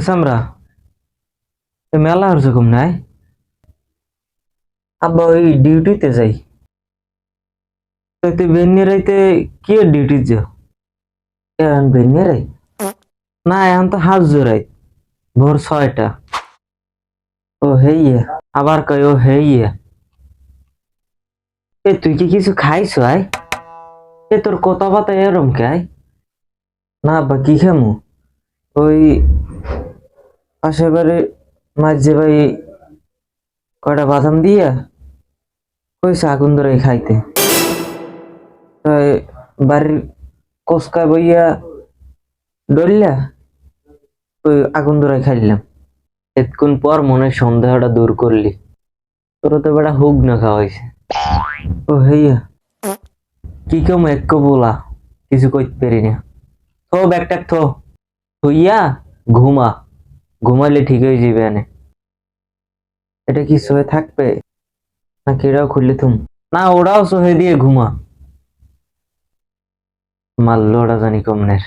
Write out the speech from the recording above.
সামরা মেলা হচ্ছে ঘুম নাই? আব্বা, ওই ডিউটিতে যাই। তুই বেন্নি রাইতে কি ডিউটি যাও? এখন না, এখন তো হাত জোড়াই ভোর ছয়টা। ও হেইয়া, আবার কই ও হেইয়া। এ, তুই কি কিছু খাইছ আই? এ, তোর কথা বাতা এরম খাই না বা কি খামু? ওই পাশের বাড়ি মাঝে ভাই কটা বাদাম দিয়া কইছে আগুন ধরে খাইতে। তাই বাড়ির কোসকা বইয়া ডরলা ওই আগুন ধরে খাইলাম। এতক্ষণ পর মনে সন্দেহটা দূর করলি। তোর তো বেড়া হুক না খাওয়াইছে ও হেইয়া, কি কেউ এক বলা কিছু কইতে পারি না থো, ব্যাগটা থো। হইয়া ঘুমা। ঘুমাইলে ঠিক হয়ে যাবে এনে। এটা কি শোয়ে থাকবে? না কেরাও খুললে তুম না, ওরাও সহে দিয়ে ঘুমা। মারলো ওরা জানি কমনের।